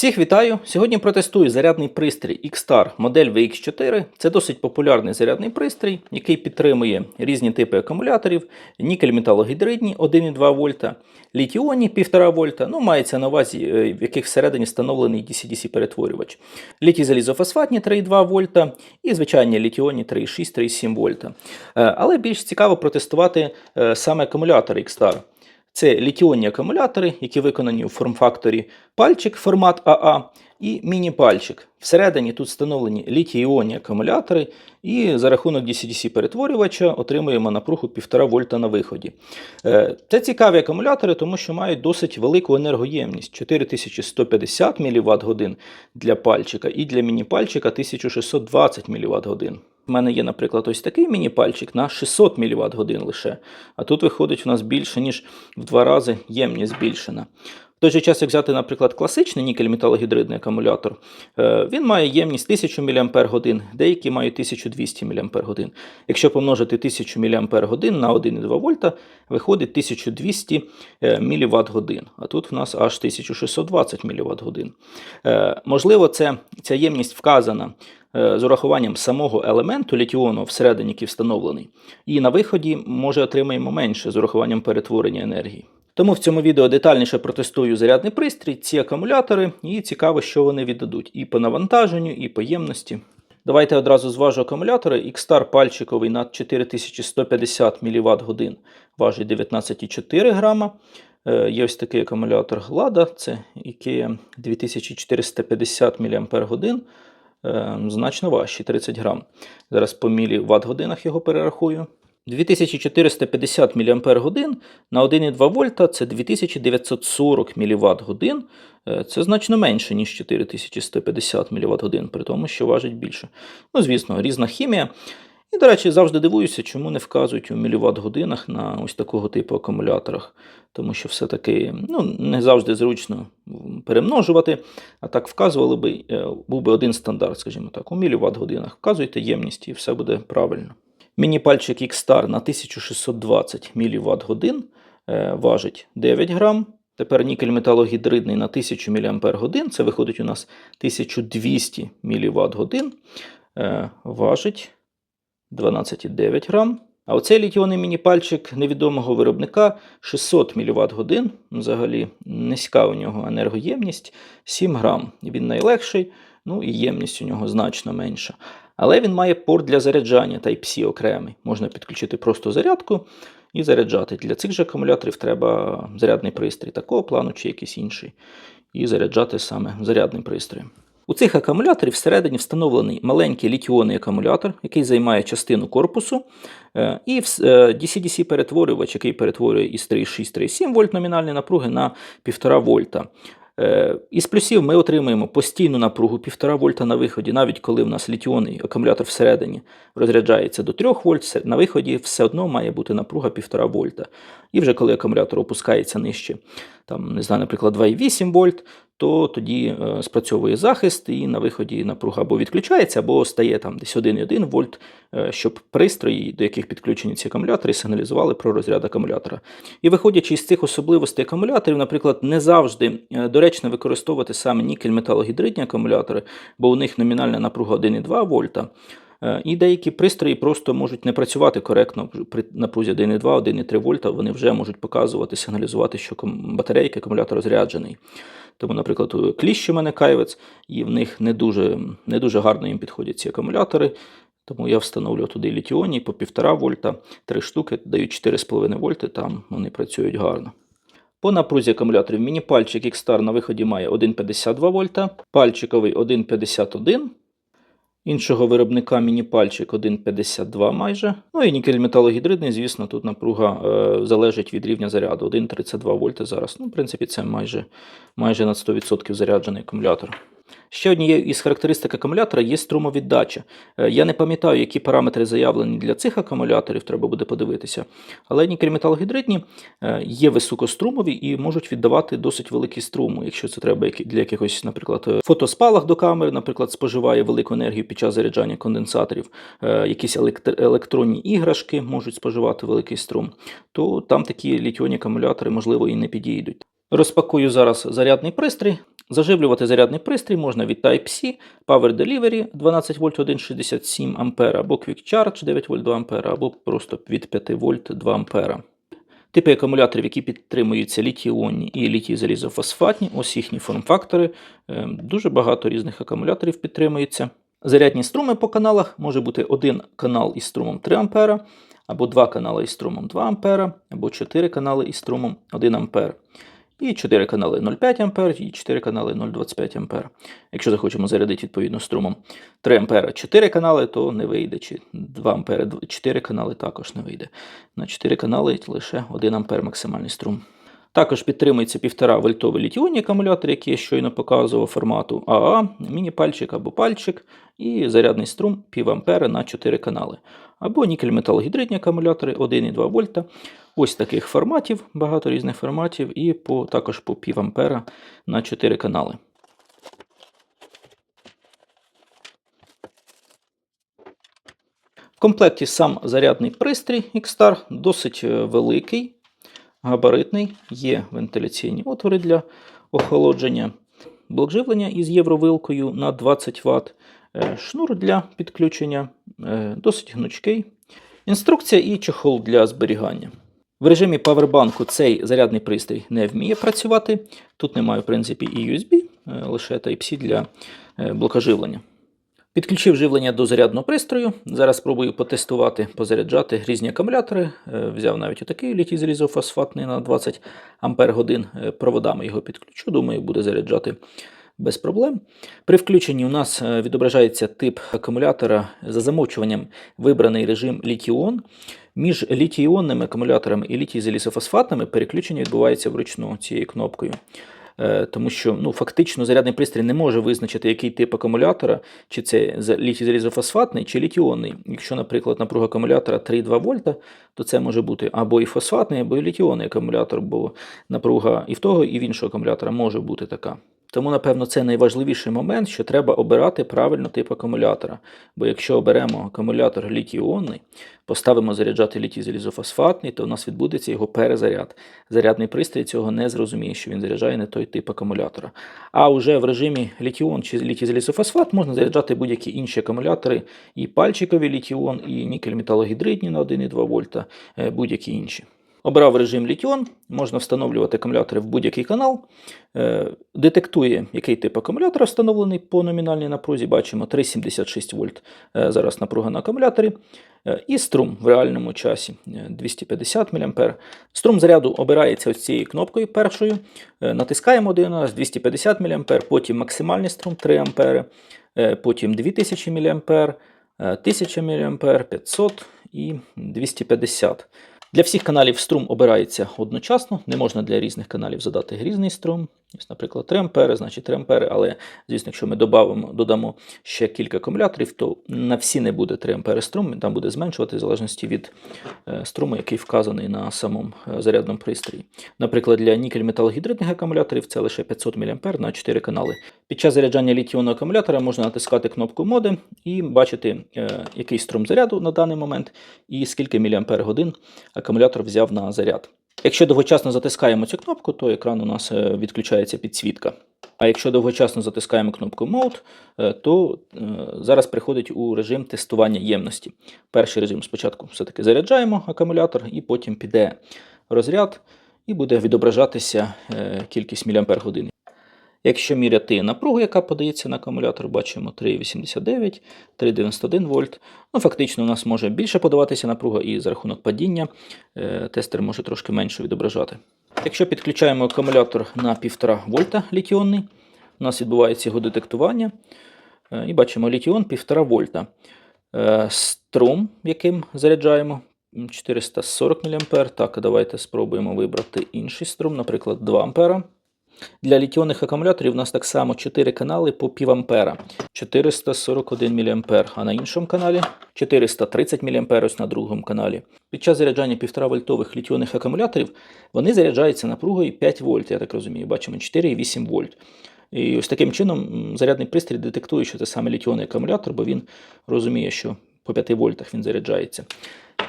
Всіх вітаю! Сьогодні протестую зарядний пристрій X-Star модель VX4. Це досить популярний зарядний пристрій, який підтримує різні типи акумуляторів, нікель металогідридні 1,2 вольта, літіонні 1,5 вольта, ну мається на увазі, е, в яких всередині встановлений DC-DC перетворювач, літій залізофосфатні 3,2 вольта і звичайні літіонні 3,6-3,7 вольта. Е, Але більш цікаво протестувати е, саме акумулятори X-Star. Це літіонні акумулятори, які виконані у форм-факторі пальчик формат АА і міні-пальчик. Всередині тут встановлені літій-іонні акумулятори, і за рахунок DC-DC перетворювача отримуємо напругу 1,5 вольта на виході. Е, Це цікаві акумулятори, тому що мають досить велику енергоємність 4150 мВт для пальчика і для міні-пальчика 1620 мВт. У мене є, наприклад, ось такий міні-пальчик на 600 мВт годин лише. А тут виходить у нас більше, ніж в два рази ємність збільшена. В той же час, як взяти, наприклад, класичний нікель-металогідридний акумулятор, е, він має ємність 1000 мАч, деякі мають 1200 мАч. Якщо помножити 1000 мАч на 1,2 вольта, виходить 1200 мВт годин. А тут в нас аж 1620 мВт годин. Можливо, це, ця ємність вказана з урахуванням самого елементу літіону всередині, який встановлений. І на виході, може, отримаємо менше з урахуванням перетворення енергії. Тому в цьому відео детальніше протестую зарядний пристрій, ці акумулятори, і цікаво, що вони віддадуть і по навантаженню, і по ємності. Давайте одразу зважу акумулятори. X-Star пальчиковий на 4150 мВт важить 19,4 грама. Е, Є ось такий акумулятор Glada, це IKEA 2450 мАч, е, значно важчі 30 грам. Зараз по міліватт годинах його перерахую. 2450 мАч на 1,2 вольта це 2940 мВт годин. Це значно менше, ніж 4150 мВт годин, при тому, що важить більше. Ну, звісно, різна хімія. І, до речі, завжди дивуюся, чому не вказують у міліватт годинах на ось такого типу акумуляторах. Тому що все-таки ну, не завжди зручно перемножувати, а так вказували би, е, був би один стандарт, скажімо так, у міліватт годинах. Вказуйте ємність і все буде правильно. Міні-пальчик X-Star на 1620 мВт годин е, важить 9 грам. Тепер нікель металогідридний на 1000 мАч, це виходить у нас 1200 мВт годин, е, важить 12,9 грам. А оцей літіонний міні-пальчик невідомого виробника 600 мВт годин. Взагалі низька у нього енергоємність 7 грам. Він найлегший, ну і ємність у нього значно менша. Але він має порт для заряджання Type-C окремий. Можна підключити просто зарядку і заряджати. Для цих же акумуляторів треба зарядний пристрій такого плану чи якийсь інший. І заряджати саме зарядним пристроєм. У цих акумуляторів всередині встановлений маленький літіонний акумулятор, який займає частину корпусу, е, і DC-DC перетворювач, який перетворює із 3,6-3,7 вольт номінальної напруги на 1,5 вольта. Е, Із плюсів ми отримуємо постійну напругу 1,5 вольта на виході, навіть коли в нас літіонний акумулятор всередині розряджається до 3 вольт, на виході все одно має бути напруга 1,5 вольта. І вже коли акумулятор опускається нижче, там, не знаю, наприклад, 2,8 вольт, то тоді е, спрацьовує захист, і на виході напруга або відключається, або стає там десь 1,1 вольт, е, щоб пристрої, до яких підключені ці акумулятори, сигналізували про розряд акумулятора. І виходячи з цих особливостей акумуляторів, наприклад, не завжди е, доречно використовувати саме нікель-металогідридні акумулятори, бо у них номінальна напруга 1,2 вольта. Е, І деякі пристрої просто можуть не працювати коректно при напрузі 1,2, 1,3 вольта. Вони вже можуть показувати, сигналізувати, що батарейки, акумулятор розряджений. Тому, наприклад, кліщ у мене кайвець, і в них не дуже, не дуже гарно їм підходять ці акумулятори. Тому я встановлював туди літіоні по 1,5 вольта, три штуки дають 4,5 вольти, там вони працюють гарно. По напрузі акумуляторів міні-пальчик X-Star на виході має 1,52 вольта, пальчиковий 1,51 Іншого виробника міні-пальчик 1,52 майже. Ну і нікель металогідридний, звісно, тут напруга е, залежить від рівня заряду. 1,32 вольти зараз. Ну, в принципі, це майже, майже на 100% заряджений акумулятор. Ще однією із характеристик акумулятора є струмовіддача. Е, Я не пам'ятаю, які параметри заявлені для цих акумуляторів, треба буде подивитися. Але нікель-металогідридні е, є високострумові і можуть віддавати досить великий струм, якщо це треба для якихось, наприклад, е, фотоспалах до камери, наприклад, споживає велику енергію під час заряджання конденсаторів, якісь електронні іграшки можуть споживати великий струм, то там такі літіонні акумулятори, можливо, і не підійдуть. Розпакую зараз зарядний пристрій. Заживлювати зарядний пристрій можна від Type-C, Power Delivery 12 вольт 1,67 А або Quick Charge 9 вольт 2 А, або просто від 5 вольт 2 А. Типи акумуляторів, які підтримуються літій-іонні і літій-залізофосфатні, ось їхні форм-фактори. Е, Дуже багато різних акумуляторів підтримується. Зарядні струми по каналах може бути один канал із струмом 3 А, або два канали із струмом 2 А, або 4 канали із струмом 1 А. І 4 канали 0,5 А, і 4 канали 0,25 А. Якщо захочемо зарядити відповідно струмом 3 А 4 канали, то не вийде. Чи 2 А 4 канали також не вийде. На 4 канали лише 1 А максимальний струм. Також підтримується 1,5 вольтовий літіонні акумулятор, який я щойно показував формату АА, міні-пальчик або пальчик, і зарядний струм пів ампера на 4 канали. Або нікель-металогідридні акумулятори 1,2 вольта. Ось таких форматів, багато різних форматів, і по, також по пів ампера на 4 канали. В комплекті сам зарядний пристрій X-Star досить е, великий, габаритний, є вентиляційні отвори для охолодження, блок живлення із євровилкою на 20 Вт, е, шнур для підключення, е, досить гнучкий, інструкція і чохол для зберігання. В режимі павербанку цей зарядний пристрій не вміє працювати. Тут немає, в принципі, і USB, е, лише Type-C для е, блока живлення. Підключив живлення до зарядного пристрою. Зараз спробую потестувати, позаряджати різні акумулятори. Е, Взяв навіть отакий літій залізофосфатний на 20 Ампер годин. Проводами його підключу. Думаю, буде заряджати без проблем. При включенні у нас е, відображається тип акумулятора за замовчуванням вибраний режим літіон. Між літій-іонними акумуляторами і літій-залізофосфатними переключення відбувається вручну цією кнопкою. Е, Тому що ну, фактично зарядний пристрій не може визначити, який тип акумулятора, чи це за- літій-залізофосфатний, чи літіонний. Якщо, наприклад, напруга акумулятора 3,2 вольта, то це може бути або і фосфатний, або і літіонний акумулятор, бо напруга і в того, і в іншого акумулятора може бути така. Тому, напевно, це найважливіший момент, що треба обирати правильно тип акумулятора. Бо якщо оберемо акумулятор літій-іонний, поставимо заряджати літій залізофосфатний, то у нас відбудеться його перезаряд. Зарядний пристрій цього не зрозуміє, що він заряджає не той тип акумулятора. А вже в режимі літіон чи літій залізофосфат можна заряджати будь-які інші акумулятори, і пальчикові літіон, і нікель-металогідридні на 1,2 вольта, е, будь-які інші. Обрав режим літіон, можна встановлювати акумулятори в будь-який канал. Е, Детектує, який тип акумулятора встановлений по номінальній напрузі. Бачимо 3,76 вольт е, зараз напруга на акумуляторі. Е, І струм в реальному часі е, 250 мА. Струм заряду обирається ось цією кнопкою першою. Натискаємо один раз 250 мА, потім максимальний струм 3 А, потім 2000 мА, е, 1000 мА, 500 і 250. Для всіх каналів струм обирається одночасно, не можна для різних каналів задати різний струм. Наприклад, 3 ампери, значить 3 ампери, але, звісно, якщо ми додамо, додамо ще кілька акумуляторів, то на всі не буде 3 ампери струм, там буде зменшувати в залежності від е, струму, який вказаний на самому е, зарядному пристрої. Наприклад, для нікель-металогідридних акумуляторів це лише 500 мА на 4 канали. Під час заряджання літіонного акумулятора можна натискати кнопку моди і бачити, е, який струм заряду на даний момент і скільки мАч акумулятор взяв на заряд. Якщо довгочасно затискаємо цю кнопку, то екран у нас е, відключається підсвітка. А якщо довгочасно затискаємо кнопку Mode, е, то е, зараз приходить у режим тестування ємності. Перший режим спочатку все-таки заряджаємо акумулятор, і потім піде розряд, і буде відображатися кількість мАч. Якщо міряти напругу, яка подається на акумулятор, бачимо 3,89, 3,91 вольт. Ну, фактично, у нас може більше подаватися напруга, і за рахунок падіння е, тестер може трошки менше відображати. Якщо підключаємо акумулятор на 1,5 вольта літіонний, у нас відбувається його детектування. Е, І бачимо літіон 1,5 вольта. Е, Струм, яким заряджаємо, 440 мА. Так, давайте спробуємо вибрати інший струм, наприклад, 2 А. Для літіонних акумуляторів у нас так само 4 канали по пів ампера, 441 мА, а на іншому каналі 430 мА ось на другому каналі. Під час заряджання 1,5 вольтових літіонних акумуляторів вони заряджаються напругою 5 вольт, я так розумію, бачимо 4,8 вольт. І ось таким чином зарядний пристрій детектує, що це саме літіонний акумулятор, бо він розуміє, що по 5 вольтах він заряджається.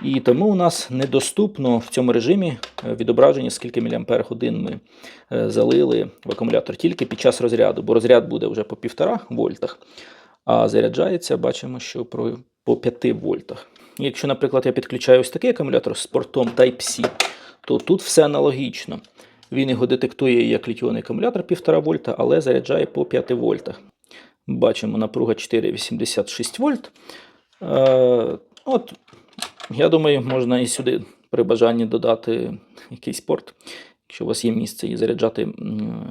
І тому у нас недоступно в цьому режимі е, відображення, скільки мАч ми е, залили в акумулятор тільки під час розряду, бо розряд буде вже по 1,5 вольтах, а заряджається, бачимо, що по 5 вольтах. Якщо, наприклад, я підключаю ось такий акумулятор з портом Type-C, то тут все аналогічно. Він його детектує як літіонний акумулятор 1,5 вольта, але заряджає по 5 вольтах. Бачимо напруга 4,86 вольт. Е, от, я думаю, можна і сюди при бажанні додати якийсь порт, якщо у вас є місце, і заряджати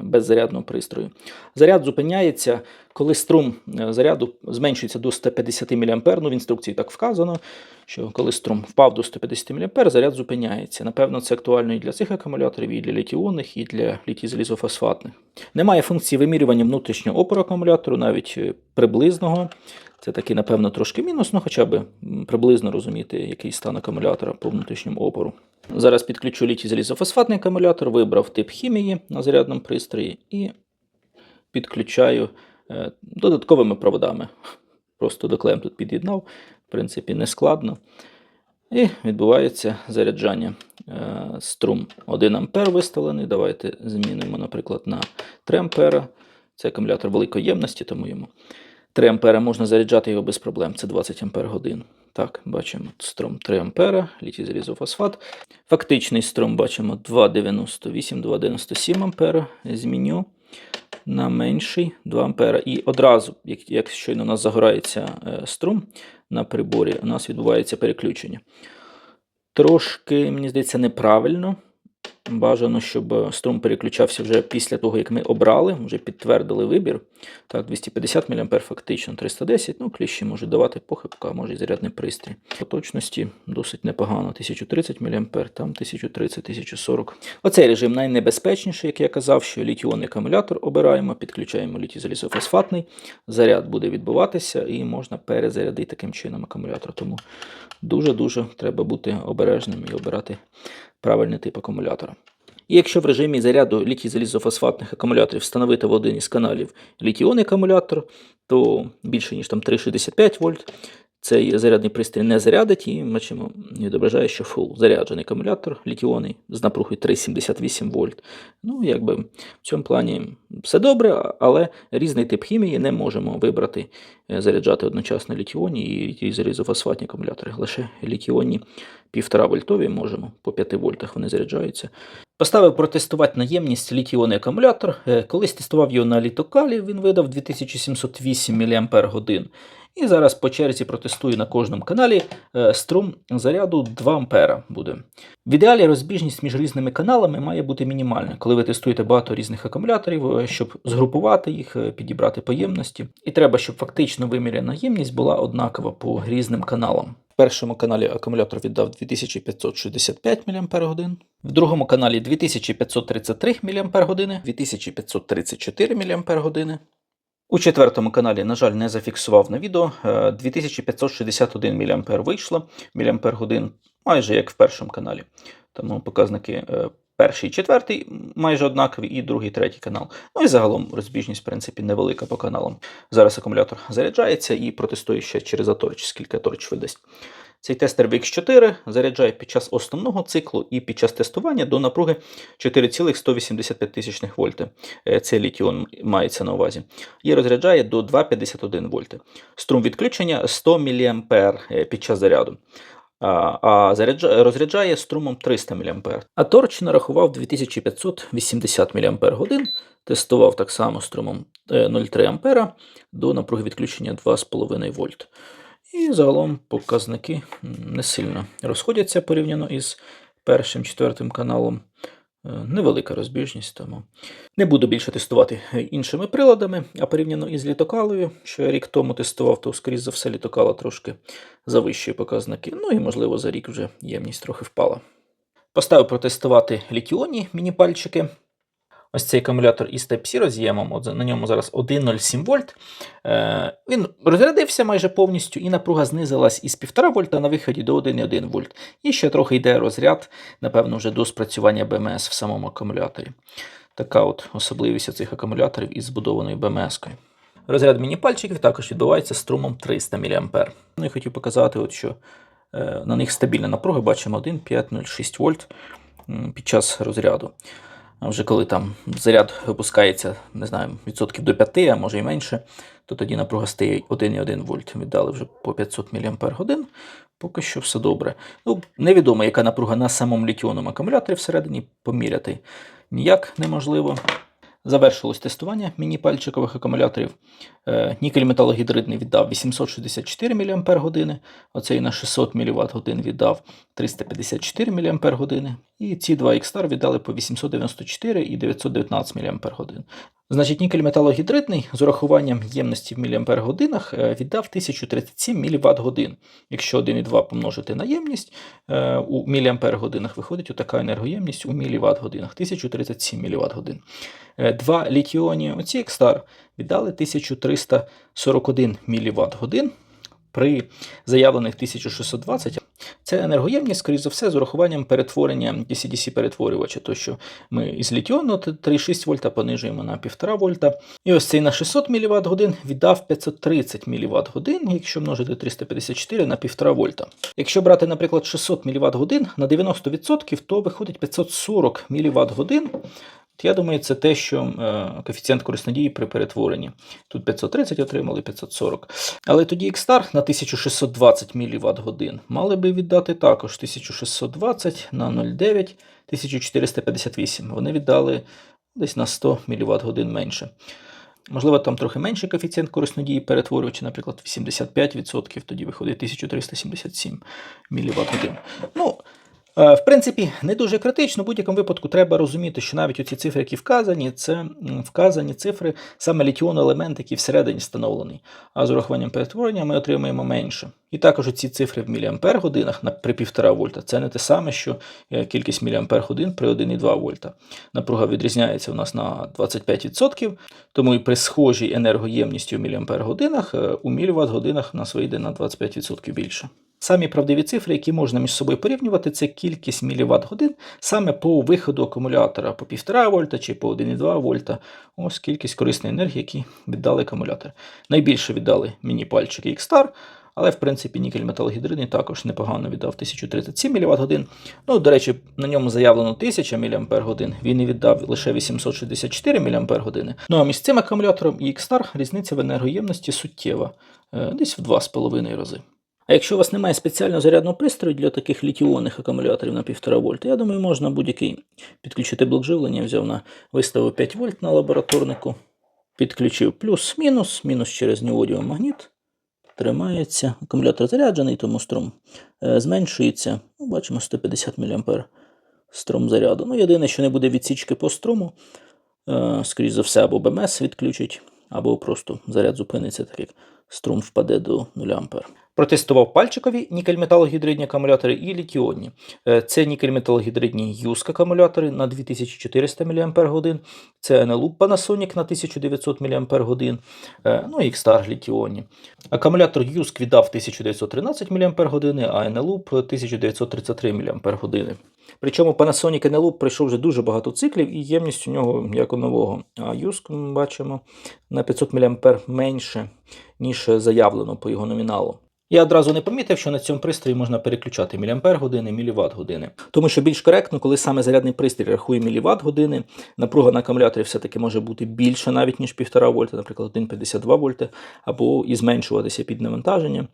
без зарядного пристрою. Заряд зупиняється, коли струм е, заряду зменшується до 150 мА. Ну, в інструкції так вказано, що коли струм впав до 150 мА, заряд зупиняється. Напевно, це актуально і для цих акумуляторів, і для літіонних, і для літій-залізофосфатних. Немає функції вимірювання внутрішнього опору акумулятору, навіть е, приблизного. Це такий, напевно, трошки мінус, ну хоча б приблизно розуміти, який стан акумулятора по внутрішньому опору. Зараз підключу літій залізофосфатний акумулятор, вибрав тип хімії на зарядному пристрої і підключаю е, додатковими проводами. Просто до клем тут під'єднав, в принципі, не складно. І відбувається заряджання. Е, Струм 1 А виставлений. Давайте змінимо, наприклад, на 3 А. Це акумулятор великої ємності, тому йому 3 ампера можна заряджати його без проблем. Це 20 ампер годин. Так, бачимо струм 3 ампера, літій залізофосфат. Фактичний струм бачимо 2,98, 2,97 ампера. Зміню на менший 2 ампера. І одразу, як, як щойно у нас загорається е, струм на приборі, у нас відбувається переключення. Трошки, мені здається, неправильно. Бажано, щоб струм переключався вже після того, як ми обрали, вже підтвердили вибір. Так, 250 мА фактично 310. Ну, кліщі можуть давати похибка, може і зарядний пристрій. По точності досить непогано. 1030 мА, там 1030-1040. Оцей режим найнебезпечніший, як я казав, що літіонний акумулятор обираємо, підключаємо літій залізофосфатний, заряд буде відбуватися і можна перезарядити таким чином акумулятор. Тому дуже-дуже треба бути обережним і обирати правильний тип акумулятора. І якщо в режимі заряду літій залізофосфатних акумуляторів встановити в один із каналів літіонний акумулятор, то більше ніж там 3,65 вольт. Цей зарядний пристрій не зарядить і бачимо, відображає, що фул заряджений акумулятор літіонний з напругою 3,78 вольт. Ну, якби в цьому плані все добре, але різний тип хімії не можемо вибрати, е, заряджати одночасно літіонні і залізофосфатні акумулятори. Лише літіонні 1,5 вольтові можемо, по 5 вольтах вони заряджаються. Поставив протестувати наємність літіонний акумулятор. Е, Колись тестував його на літокалі, він видав 2708 мАч. І зараз по черзі протестую на кожному каналі е, струм заряду 2 А буде. В ідеалі розбіжність між різними каналами має бути мінімальна, коли ви тестуєте багато різних акумуляторів, е, щоб згрупувати їх, е, підібрати поємності. І треба, щоб фактично виміряна ємність була однакова по різним каналам. В першому каналі акумулятор віддав 2565 мАч, в другому каналі 2533 мАч, 2534 мАч. У четвертому каналі, на жаль, не зафіксував на відео. е, 2561 мА вийшло, мАч майже як в першому каналі. Тому показники е, перший четвертий майже однакові, і другий, третій канал. Ну і загалом розбіжність, в принципі, невелика по каналам. Зараз акумулятор заряджається і протестую ще через аторч, скільки аторч видасть. Цей тестер VX4 заряджає під час основного циклу і під час тестування до напруги 4,185 тисячних вольти. Е, Це літіон мається на увазі. І розряджає до 2,51 вольти. Струм відключення 100 мА під час заряду. А, розряджає струмом 300 мА. А торч нарахував 2580 мАч. Тестував так само струмом е, 0,3 А до напруги відключення 2,5 вольт. І загалом показники не сильно розходяться порівняно із першим четвертим каналом. Е, Невелика розбіжність, тому не буду більше тестувати іншими приладами, а порівняно із літокалою, що я рік тому тестував, то, скоріш за все, літокала трошки завищує показники. Ну і, можливо, за рік вже ємність трохи впала. Поставив протестувати літіонні міні-пальчики. Ось цей акумулятор із Type-C роз'ємом, от на ньому зараз 1,07 вольт. Е, він розрядився майже повністю, і напруга знизилась із 1,5 вольта на виході до 1,1 вольт. І ще трохи йде розряд, напевно, вже до спрацювання БМС в самому акумуляторі. Така от особливість цих акумуляторів із збудованою БМС-кою. Розряд міні-пальчиків також відбувається струмом 300 мА. Ну і хотів показати, от що е, на них стабільна напруга, бачимо 1, 5, 0, 6 вольт під час розряду. Вже коли там заряд опускається, не знаю, відсотків до 5, а може і менше, то тоді напруга стає 1,1 вольт. Віддали вже по 500 мАч. Поки що все добре. Ну, невідомо, яка напруга на самому літіонному акумуляторі всередині поміряти ніяк неможливо. Завершилось тестування міні-пальчикових акумуляторів. Е, Нікель металогідридний віддав 864 мАч, оцей на 600 мВт віддав 354 мАч, і ці два X-Star віддали по 894 і 919 мАч. Значить, нікель металогідридний з урахуванням ємності в мАч е, віддав 1037 мВт. Якщо 1,2 помножити на ємність е, у мАч, виходить отака енергоємність у мВт годинах 1037 мВт. Е, Два літіоні, оці X-Star, віддали 1341 мВт годин при заявлених 1620. Це енергоємність, скоріш за все, з урахуванням перетворення DC-DC перетворювача, то що ми із літіону 3,6 вольта понижуємо на 1,5 вольта. І ось цей на 600 мВт годин віддав 530 мВт годин, якщо множити 354 на 1,5 вольта. Якщо брати, наприклад, 600 мВт годин на 90%, то виходить 540 мВт годин. Я думаю, це те, що е, коефіцієнт кориснодії при перетворенні. Тут 530 отримали, 540. Але тоді X-Star на 1620 мВт годин мали би віддати також 1620 на 0,9 1458. Вони віддали десь на 100 мВт годин менше. Можливо, там трохи менший коефіцієнт кориснодії перетворювача, наприклад, 85%, тоді виходить 1377 мВт годин. Ну, В принципі, не дуже критично. В будь-якому випадку треба розуміти, що навіть оці цифри, які вказані, це вказані цифри саме літіонний елемент, який всередині встановлений. А з урахуванням перетворення ми отримаємо менше. І також ці цифри в міліампер годинах при 1,5 вольта це не те саме, що е, кількість міліампер годин при 1,2 вольта. Напруга відрізняється у нас на 25%, тому і при схожій енергоємності у міліампер годинах е, у міліват годинах у нас вийде на 25% більше. Самі правдиві цифри, які можна між собою порівнювати, це кількість міліват годин саме по виходу акумулятора по 1,5 вольта чи по 1,2 вольта. Ось кількість корисної енергії, які віддали акумулятор. Найбільше віддали міні-пальчики X-Star, але в принципі нікель металогідридний також непогано віддав 1037 мВт годин. Ну, до речі, на ньому заявлено 1000 мАч, він і віддав лише 864 мАч. Ну а між цим акумулятором і X-Star різниця в енергоємності суттєва, е, десь в 2,5 рази. А якщо у вас немає спеціального зарядного пристрою для таких літіонних акумуляторів на 1,5 вольта, я думаю, можна будь-який підключити блок живлення. Взяв на виставив 5 вольт на лабораторнику, підключив плюс-мінус, мінус через неодіомагніт. Тримається. Акумулятор заряджений, тому струм е, зменшується. Ну, бачимо 150 мА струм заряду. Ну, єдине, що не буде відсічки по струму, е, скоріш за все, або БМС відключить, або просто заряд зупиниться, так як струм впаде до 0 А. Протестував пальчикові нікель-металогідридні акумулятори і літіонні. Е, Це нікель-металогідридні юск акумулятори на 2400 мАч, це NLUP Panasonic на 1900 мАч, е, ну і X-Star літіонні. Акумулятор юск віддав 1913 мАч, а NLUP 1933 мАч. Причому Panasonic NLUP пройшов вже дуже багато циклів і ємність у нього як у нового. А юск бачимо на 500 мА менше, ніж заявлено по його номіналу. Я одразу не помітив, що на цьому пристрої можна переключати міліампер години, міліват години. Тому що більш коректно, коли саме зарядний пристрій рахує міліват години, напруга на акумуляторі все-таки може бути більша навіть ніж 1,5 вольта, наприклад, 1,52 вольта, або і зменшуватися під навантаженням.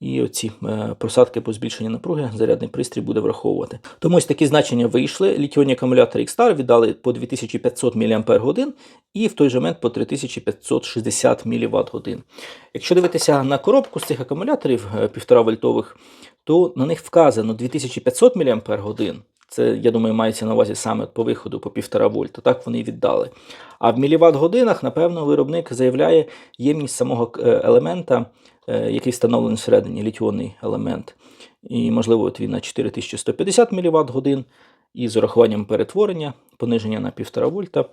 І оці е, просадки по збільшенню напруги зарядний пристрій буде враховувати. Тому ось такі значення вийшли. Літіонні акумулятори X-Star віддали по 2500 мАч і в той же момент по 3560 мВт. Якщо дивитися на коробку з цих акумуляторів 1,5 вольтових, то на них вказано 2500 мАч. Це, я думаю, мається на увазі саме по виходу по 1,5 вольта. Так вони і віддали. А в міліват годинах, напевно, виробник заявляє ємність самого е, елемента, е, який встановлений всередині літіонний елемент. І, можливо, от він на 4150 мВт годин, і урахуванням перетворення, пониження на 1,5 вольта, е,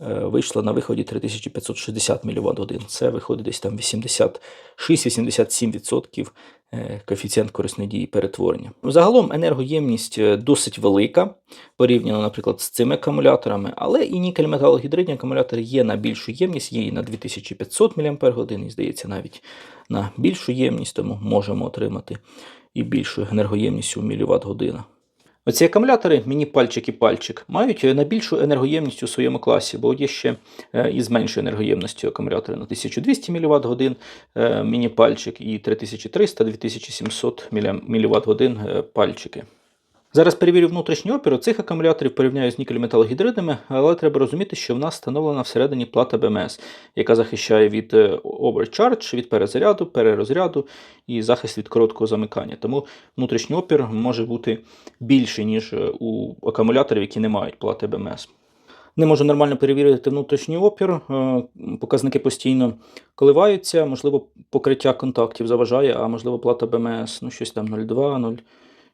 вийшло на виході 3560 мВт годин. Це виходить десь там 86-87% е, коефіцієнт корисної дії перетворення. Загалом енергоємність е, досить велика, порівняно, наприклад, з цими акумуляторами, але і нікель-металогідридні акумулятори є на більшу ємність, є і на 2500 мАч, і здається, навіть на більшу ємність, тому можемо отримати і більшу енергоємність у міліватт година. Оці акумулятори, міні-пальчик і пальчик, мають найбільшу енергоємність у своєму класі, бо є ще е, із меншою енергоємністю акумулятори на 1200 мВт годин міні-пальчик і 3300-2700 мВт годин е, пальчики. Зараз перевірю внутрішній опір цих акумуляторів, порівняю з нікель-металогідридними, але треба розуміти, що в нас встановлена всередині плата БМС, яка захищає від е, overcharge, від перезаряду, перерозряду і захист від короткого замикання. Тому внутрішній опір може бути більший, ніж е, у акумуляторів, які не мають плати БМС. Не можу нормально перевірити внутрішній опір, е, показники постійно коливаються, можливо, покриття контактів заважає, а можливо, плата БМС, ну щось там 0,2, 0.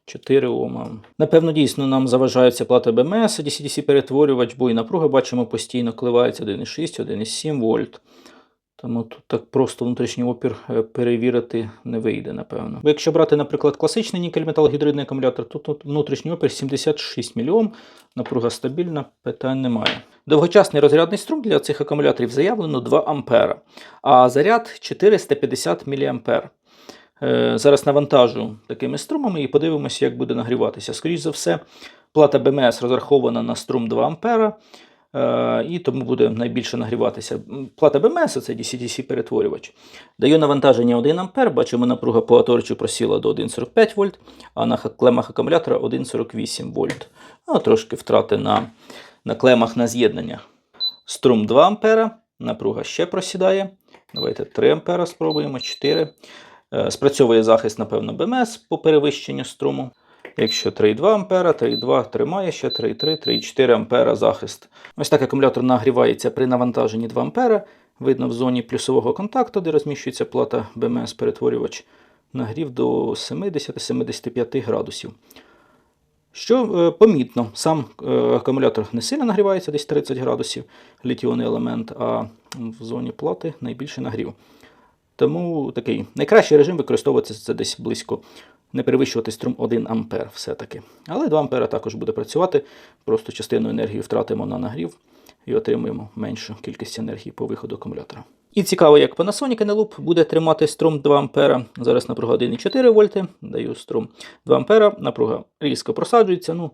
4 Ома. Напевно, дійсно нам заважаються плата БМС, DC-DC перетворювач, бо і напруга бачимо постійно коливається 1,6, 1,7 вольт. Тому тут так просто внутрішній опір е, перевірити не вийде, напевно. Бо якщо брати, наприклад, класичний нікель-металогідридний акумулятор, то тут внутрішній опір 76 мільйом, напруга стабільна, питань немає. Довгочасний розрядний струм для цих акумуляторів заявлено 2 А, а заряд 450 мА. Е, зараз навантажу такими струмами і подивимося, як буде нагріватися. Скоріше за все, плата БМС розрахована на струм 2 А, е, і тому буде найбільше нагріватися. Плата БМС це DC-DC перетворювач. Даю навантаження 1 А, бачимо, напруга по аторчу просіла до 1,45 вольт, а на клемах акумулятора 1,48 вольт. Ну, Трошки втрати на на клемах на з'єднаннях. Струм 2 А, напруга ще просідає. Давайте 3 А спробуємо, 4 Е, спрацьовує захист, напевно, БМС по перевищенню струму. Якщо 3,2 А, 3,2 тримає ще 3,3, 3,4 А захист. Ось так акумулятор нагрівається при навантаженні 2 А. Видно в зоні плюсового контакту, де розміщується плата БМС-перетворювач, нагрів до 70-75 градусів. Що е, помітно, сам е, акумулятор не сильно нагрівається, десь 30 градусів, літіонний елемент, а в зоні плати найбільший нагрів. Тому такий найкращий режим використовується це десь близько, не перевищувати струм 1 А все-таки. Але 2 А також буде працювати. Просто частину енергії втратимо на нагрів і отримуємо меншу кількість енергії по виходу акумулятора. І цікаво, як Panasonic Eneloop буде тримати струм 2 А. Зараз напруга 1,4 вольти, даю струм 2 А, напруга різко просаджується. Ну,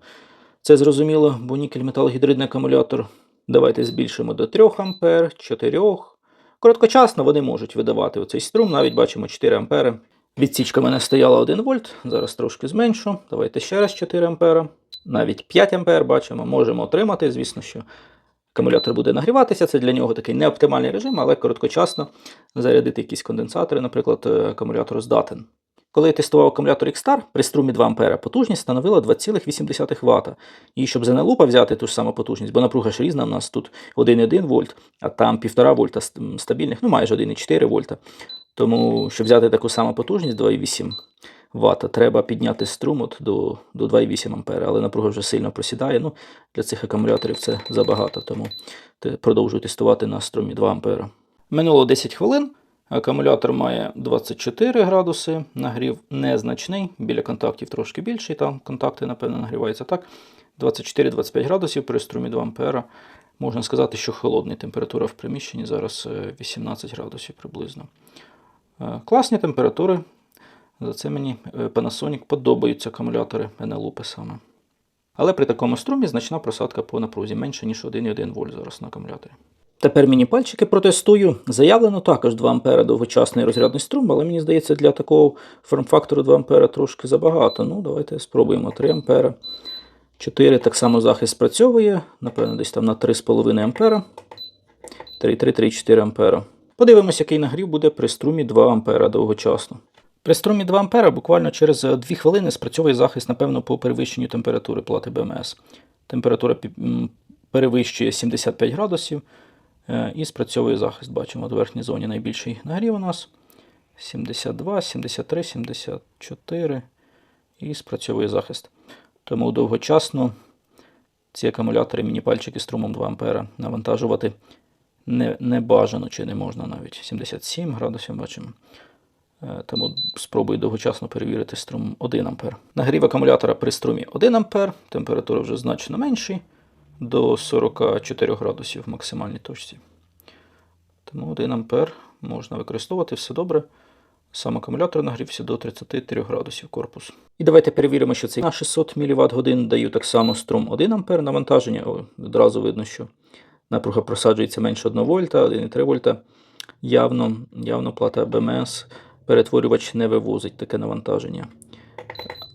Це зрозуміло, бо нікель металогідридний акумулятор. Давайте збільшимо до 3 А, 4 Короткочасно вони можуть видавати оцей струм, навіть бачимо 4 ампери. Відсічка в мене стояла 1 вольт, зараз трошки зменшу. Давайте ще раз 4 ампера. Навіть 5 ампер бачимо, можемо отримати. Звісно, що акумулятор буде нагріватися. Це для нього такий неоптимальний режим, але короткочасно зарядити якісь конденсатори, наприклад, е, акумулятор здатен. Коли я тестував акумулятор X-Star при струмі 2 А, потужність становила 2,8 Вт. І щоб за налупа взяти ту ж саму потужність, бо напруга ж різна, у нас тут 1,1 вольт, а там 1,5 вольта стабільних, ну майже 1,4 вольта. Тому, щоб взяти таку саму потужність 2,8 Вт, треба підняти струм от до до 2,8 А, але напруга вже сильно просідає. Ну, Для цих акумуляторів це забагато, тому продовжую тестувати на струмі 2 А. Минуло 10 хвилин. Акумулятор має 24 градуси, нагрів незначний, біля контактів трошки більший, там контакти, напевно, нагріваються так. 24-25 градусів при струмі 2 А. Можна сказати, що холодний температура в приміщенні зараз 18 е, градусів приблизно. Е, класні температури. За це мені е, Panasonic подобаються акумулятори NLUP саме. Але при такому струмі значна просадка по напрузі менше, ніж 1,1 вольт зараз на акумуляторі. Тепер міні-пальчики протестую. Заявлено також 2 А довгочасний розрядний струм, але мені здається, для такого форм-фактору 2 А трошки забагато. Ну, давайте спробуємо 3 А. 4 так само захист спрацьовує, напевно, десь там на 3,5 А. 3,3-3,4 А. Подивимося, який нагрів буде при струмі 2 А довгочасно. При струмі 2 А буквально через 2 хвилини спрацьовує захист, напевно, по перевищенню температури плати БМС. Температура перевищує 75 градусів. Е, і спрацьовує захист. Бачимо, в верхній зоні найбільший нагрів у нас 72, 73, 74 і спрацьовує захист. Тому довгочасно ці акумулятори міні-пальчики струмом 2 А навантажувати не, не бажано чи не можна навіть. 77 градусів бачимо. Е, Тому спробую довгочасно перевірити струм 1 А. Нагрів акумулятора при струмі 1 А, температура вже значно менші, до 44 градусів в максимальній точці. Тому 1 А можна використовувати, все добре. Сам акумулятор нагрівся до 33 градусів корпус. І давайте перевіримо, що цей на 600 мВт годин даю так само струм 1 А навантаження. О, одразу видно, що напруга просаджується менше 1 вольта, 1,3 вольта. Явно, явно плата БМС перетворювач не вивозить таке навантаження.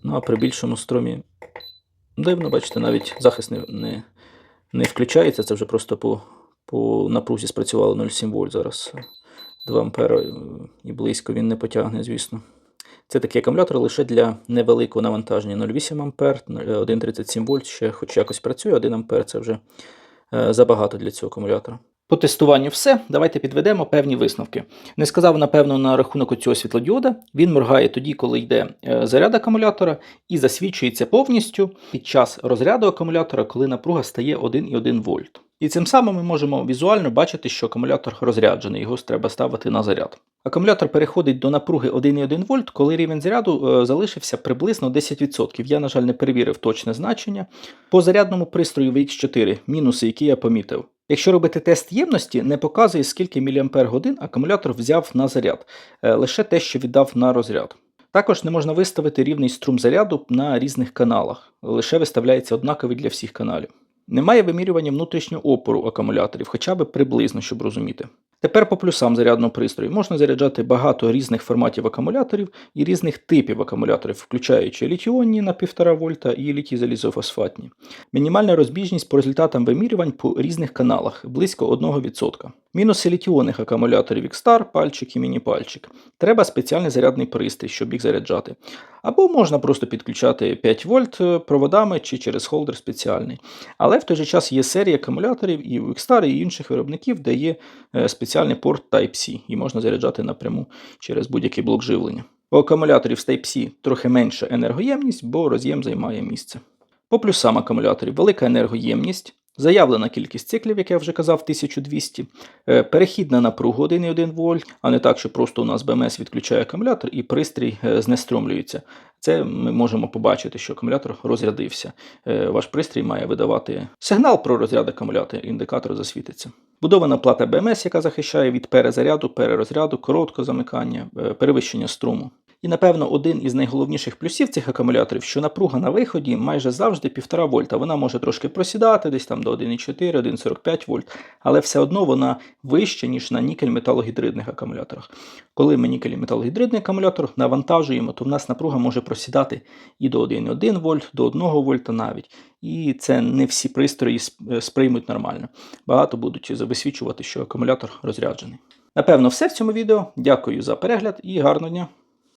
Ну а при більшому струмі дивно, бачите, навіть захист не, не, не включається. Це вже просто по, по напрузі спрацювало 0,7 вольт зараз. 2 ампера е, і близько він не потягне, звісно. Це такий акумулятор лише для невеликого навантаження 0,8 ампер, 1,37 вольт ще хоч якось працює, 1 ампер це вже е, забагато для цього акумулятора. По тестуванню все. Давайте підведемо певні висновки. Не сказав, напевно, на рахунок цього світлодіода. Він моргає тоді, коли йде е, заряд акумулятора, і засвічується повністю під час розряду акумулятора, коли напруга стає 1,1 вольт. І цим самим ми можемо візуально бачити, що акумулятор розряджений, його треба ставити на заряд. Акумулятор переходить до напруги 1,1 вольт, коли рівень заряду е, залишився приблизно 10%. Я, на жаль, не перевірив точне значення. По зарядному пристрою VX4 мінуси, які я помітив. Якщо робити тест ємності, не показує, скільки мАч акумулятор взяв на заряд, е, лише те, що віддав на розряд. Також не можна виставити рівний струм заряду на різних каналах, лише виставляється однаковий для всіх каналів. Немає вимірювання внутрішнього опору акумуляторів, хоча б приблизно, щоб розуміти. Тепер по плюсам зарядного пристрою можна заряджати багато різних форматів акумуляторів і різних типів акумуляторів, включаючи літіонні на 1,5 вольта і літій залізофосфатні. Мінімальна розбіжність по результатам вимірювань по різних каналах близько 1%. Мінуси літіонних акумуляторів X-Star, пальчик і міні-пальчик. Треба спеціальний зарядний пристрій, щоб їх заряджати. Або можна просто підключати 5 вольт проводами чи через холдер спеціальний. Але в той же час є серія акумуляторів і у X-Star, і інших виробників, де є е, спеціальний порт Type-C, і можна заряджати напряму через будь-який блок живлення. У акумуляторів з Type-C трохи менша енергоємність, бо роз'єм займає місце. По плюсам акумуляторів велика енергоємність, заявлена кількість циклів, як я вже казав, 1200, е, перехід на напругу 1,1 вольт, а не так, що просто у нас БМС відключає акумулятор і пристрій е, знеструмлюється. Це ми можемо побачити, що акумулятор розрядився. Е, Ваш пристрій має видавати сигнал про розряд акумулятора, індикатор засвітиться. Будована плата БМС, яка захищає від перезаряду, перерозряду, короткого замикання, перевищення струму. І, напевно, один із найголовніших плюсів цих акумуляторів, що напруга на виході майже завжди 1,5 вольта. Вона може трошки просідати, десь там до 1,4, 1,45 вольт, але все одно вона вища, ніж на нікель-металогідридних акумуляторах. Коли ми нікель-металогідридний акумулятор навантажуємо, то в нас напруга може просідати і до 1,1 вольт, до 1 вольта навіть. І це не всі пристрої сприймуть нормально. Багато будуть висвічувати, що акумулятор розряджений. Напевно, все в цьому відео. Дякую за перегляд і гарного дня!